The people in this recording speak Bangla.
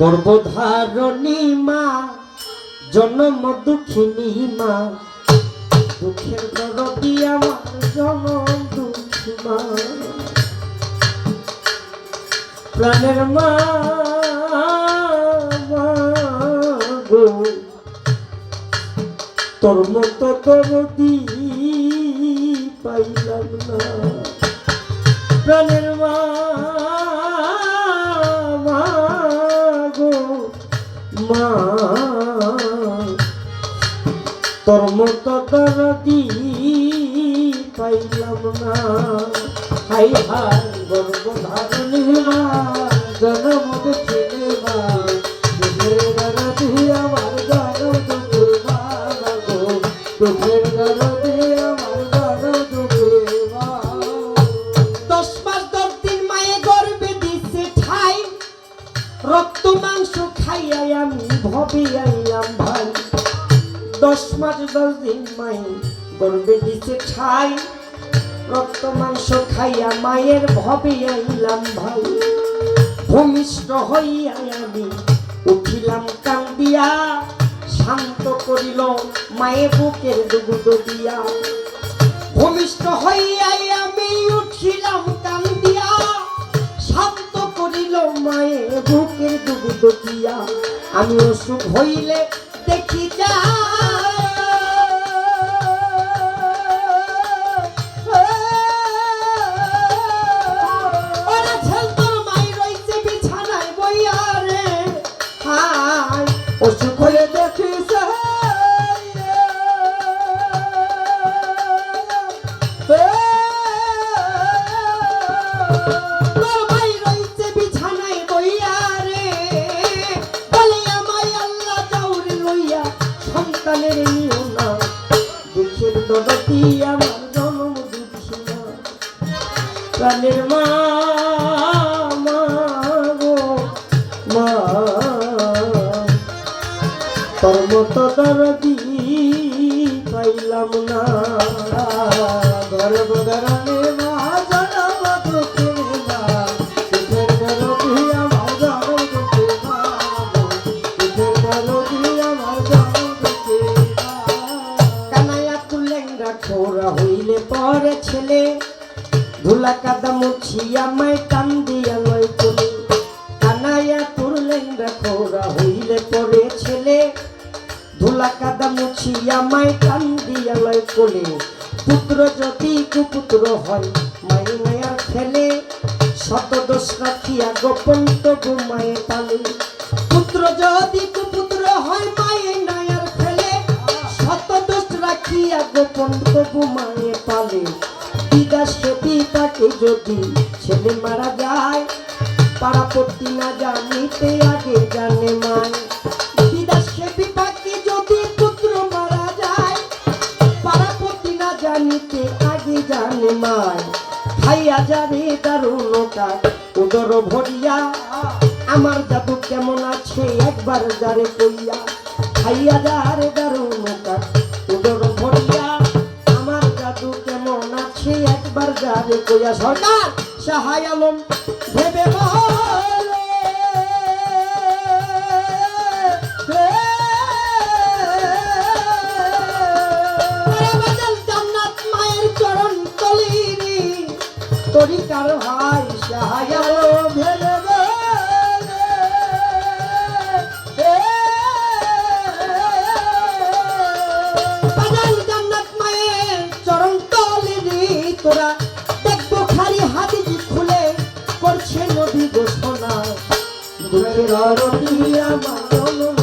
গর্ভধারণী মা, জন্ম দুঃখিনী মা, দুঃখের দরদি আমার জনম দুঃখী মা। প্রাণের মা তোর মতো দরদি পাইলাম না। প্রাণের মা মা, তোর মতো দরদি পাইলাম না। হাই হাই গর্ব ধারণী মা জনম দেখিলে মা দরদি আমার জনম দুঃখে মা গো তোদের দরদি রক্ত, মাংস খাইয়াই আমি ভবে আইলাম ভাই। দশ মাস, দশ দিন মাই গর্বে দিছে ঠাই রক্ত, মাংস খাইয়া মায়ের ভবে আইলাম ভাই। ভূমিষ্ঠ হইয়াই আমি উঠিলাম কান্দিয়া। শান্ত করিল মায়ের বুকের দুগুদ দিয়া ভূমিষ্ঠ হইয়াই আমি উঠিলাম বুকের ডুবু দিয়া আমি অসুখ হইলে দেখি যা। অসুখ হয়ে অসুখ হলে দরদি আমার জনম দুঃখী না প্রাণের মা মা দরদি পাইলাম না। গর্ব গরমে ঠোরা হইলে পরে ছেলে। ধুলা কাদা মুছিয়া মাই কান্দিয়া লয় কোলে কানায়া কুলেঙ্গা ঠোরা হইলে পরে ছেলে। ধুলা কাদা মুছিয়া মাই কান্দিয়া লয় কোলে পুত্র যদি কুপুত্র হয় মাই মায়ার ফেলে। শত দোষ রাখিয়া গোপন তবু মায়ে পালে পুত্র যদি কুপুত্র হয়, মায়ে নায়ার গোপন তবু মায়ে পালে। পিতাকে যদি ছেলে মারা যায় পাড়াপত্তি না আগে জানে মায়। বিদাস পিতাকে যদি পুত্র না জানিতে আগে জানে মায়। আমার জাদু কেমন আছে একবার যারে কইয়া। খাইয়া যারে কইয়া সরকার সাহায় আলম ভেবে মায়ের চরণ তলিনি তরিকার ভাই দুঃখের আরতি আমার